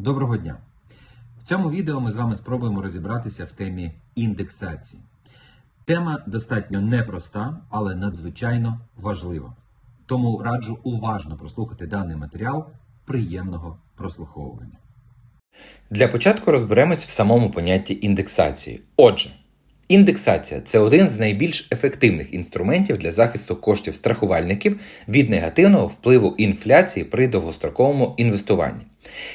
Доброго дня! В цьому відео ми з вами спробуємо розібратися в темі індексації. Тема достатньо непроста, але надзвичайно важлива. Тому раджу уважно прослухати даний матеріал. Приємного прослуховування. Для початку розберемось в самому понятті індексації. Отже, індексація це один з найбільш ефективних інструментів для захисту коштів страхувальників від негативного впливу інфляції при довгостроковому інвестуванні.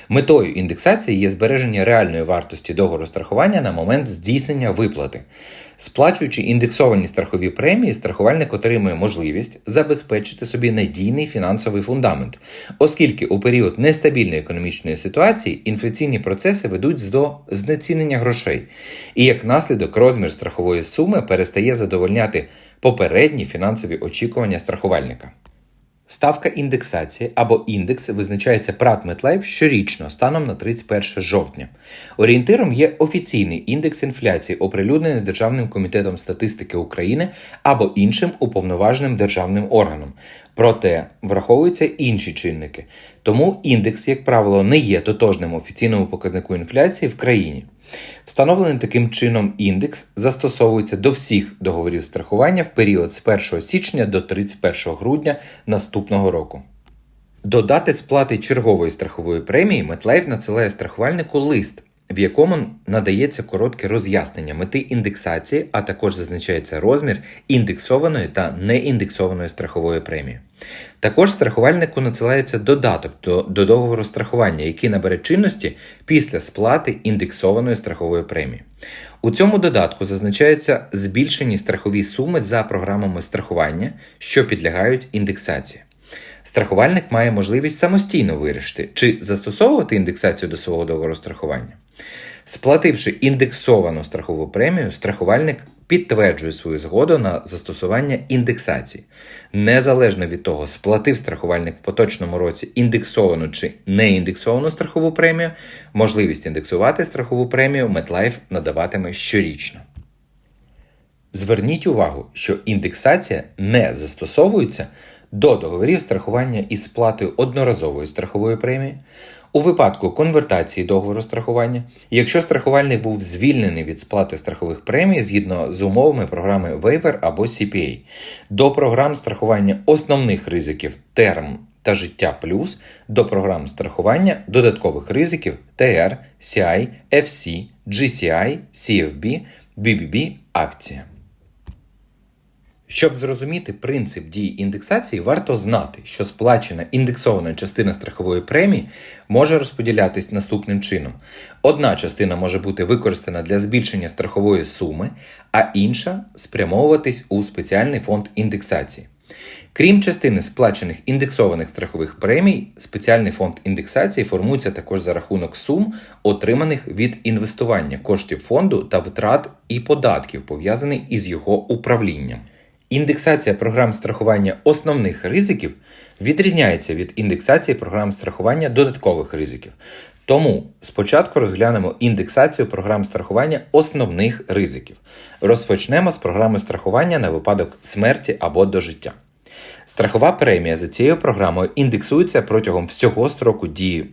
Метою індексації є збереження реальної вартості договору страхування на момент здійснення виплати. Сплачуючи індексовані страхові премії, страхувальник отримує можливість забезпечити собі надійний фінансовий фундамент, оскільки у період нестабільної економічної ситуації інфляційні процеси ведуть до знецінення грошей, і як наслідок розмір страхової суми перестає задовольняти попередні фінансові очікування страхувальника. Ставка індексації або індекс визначається ПРАТ Метлайф щорічно станом на 31 жовтня. Орієнтиром є офіційний індекс інфляції, оприлюднений Державним комітетом статистики України або іншим уповноваженим державним органом. Проте враховуються інші чинники. Тому індекс, як правило, не є тотожним офіційному показнику інфляції в країні. Встановлений таким чином індекс застосовується до всіх договорів страхування в період з 1 січня до 31 грудня наступного року. До дати сплати чергової страхової премії MetLife надсилає страхувальнику лист, в якому надається коротке роз'яснення мети індексації, а також зазначається розмір індексованої та неіндексованої страхової премії. Також страхувальнику надсилається додаток до, до договору страхування, який набере чинності після сплати індексованої страхової премії. У цьому додатку зазначаються збільшені страхові суми за програмами страхування, що підлягають індексації. Страхувальник має можливість самостійно вирішити, чи застосовувати індексацію до свого договору страхування. Сплативши індексовану страхову премію, страхувальник підтверджує свою згоду на застосування індексації. Незалежно від того, сплатив страхувальник в поточному році індексовану чи неіндексовану страхову премію, можливість індексувати страхову премію MetLife надаватиме щорічно. Зверніть увагу, що індексація не застосовується до договорів страхування із сплатою одноразової страхової премії, у випадку конвертації договору страхування, якщо страхувальник був звільнений від сплати страхових премій згідно з умовами програми Waiver або CPA, до програм страхування основних ризиків терм та життя плюс, до програм страхування додаткових ризиків TR, CI, FC, GCI, CFB, BBB, акція. Щоб зрозуміти принцип дії індексації, варто знати, що сплачена індексована частина страхової премії може розподілятись наступним чином: одна частина може бути використана для збільшення страхової суми, а інша спрямовуватись у спеціальний фонд індексації. Крім частини сплачених індексованих страхових премій, спеціальний фонд індексації формується також за рахунок сум, отриманих від інвестування коштів фонду та витрат і податків, пов'язаних із його управлінням. Індексація програм страхування основних ризиків відрізняється від індексації програм страхування додаткових ризиків. Тому спочатку розглянемо індексацію програм страхування основних ризиків. Розпочнемо з програми страхування на випадок смерті або до життя. Страхова премія за цією програмою індексується протягом всього строку дії.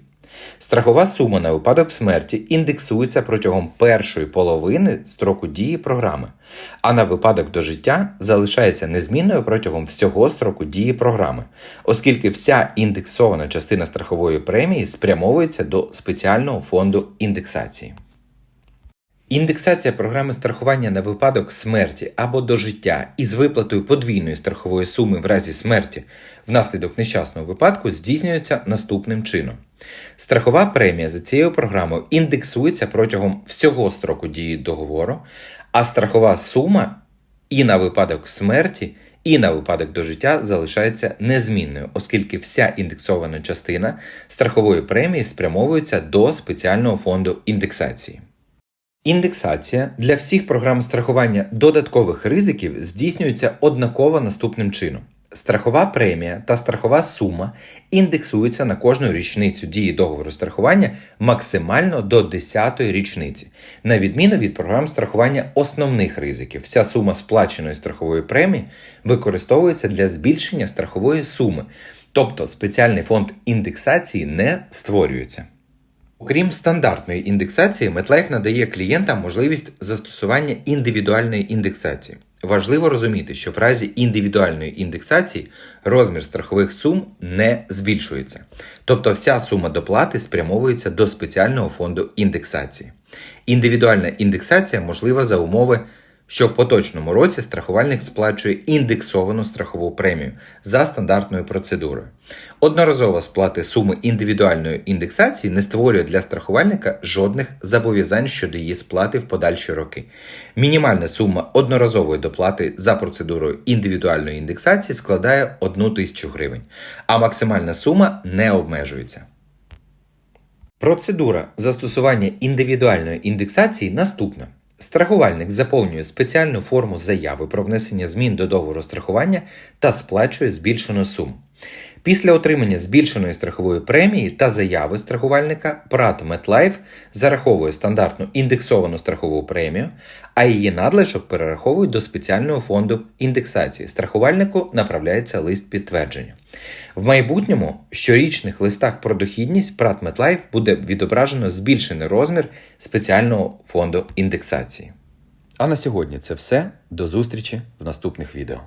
Страхова сума на випадок смерті індексується протягом першої половини строку дії програми, а на випадок до життя залишається незмінною протягом всього строку дії програми, оскільки вся індексована частина страхової премії спрямовується до спеціального фонду індексації. Індексація програми страхування на випадок смерті або до життя із виплатою подвійної страхової суми в разі смерті внаслідок нещасного випадку здійснюється наступним чином. Страхова премія за цією програмою індексується протягом всього строку дії договору, а страхова сума і на випадок смерті, і на випадок до життя залишається незмінною, оскільки вся індексована частина страхової премії спрямовується до спеціального фонду індексації. Індексація для всіх програм страхування додаткових ризиків здійснюється однаково наступним чином. Страхова премія та страхова сума індексуються на кожну річницю дії договору страхування максимально до 10-ї річниці, на відміну від програм страхування основних ризиків. Вся сума сплаченої страхової премії використовується для збільшення страхової суми, тобто спеціальний фонд індексації не створюється. Окрім стандартної індексації, MetLife надає клієнтам можливість застосування індивідуальної індексації. Важливо розуміти, що в разі індивідуальної індексації розмір страхових сум не збільшується, тобто вся сума доплати спрямовується до спеціального фонду індексації. Індивідуальна індексація можлива за умови, що в поточному році страхувальник сплачує індексовану страхову премію за стандартною процедурою. Одноразова сплата суми індивідуальної індексації не створює для страхувальника жодних зобов'язань щодо її сплати в подальші роки. Мінімальна сума одноразової доплати за процедурою індивідуальної індексації складає 1 тисячу гривень, а максимальна сума не обмежується. Процедура застосування індивідуальної індексації наступна. Страхувальник заповнює спеціальну форму заяви про внесення змін до договору страхування та сплачує збільшену суму. Після отримання збільшеної страхової премії та заяви страхувальника ПРАТ MetLife зараховує стандартну індексовану страхову премію, а її надлишок перераховують до спеціального фонду індексації. Страхувальнику направляється лист підтвердження. В майбутньому щорічних листах про дохідність ПРАТ MetLife буде відображено збільшений розмір спеціального фонду індексації. А на сьогодні це все. До зустрічі в наступних відео.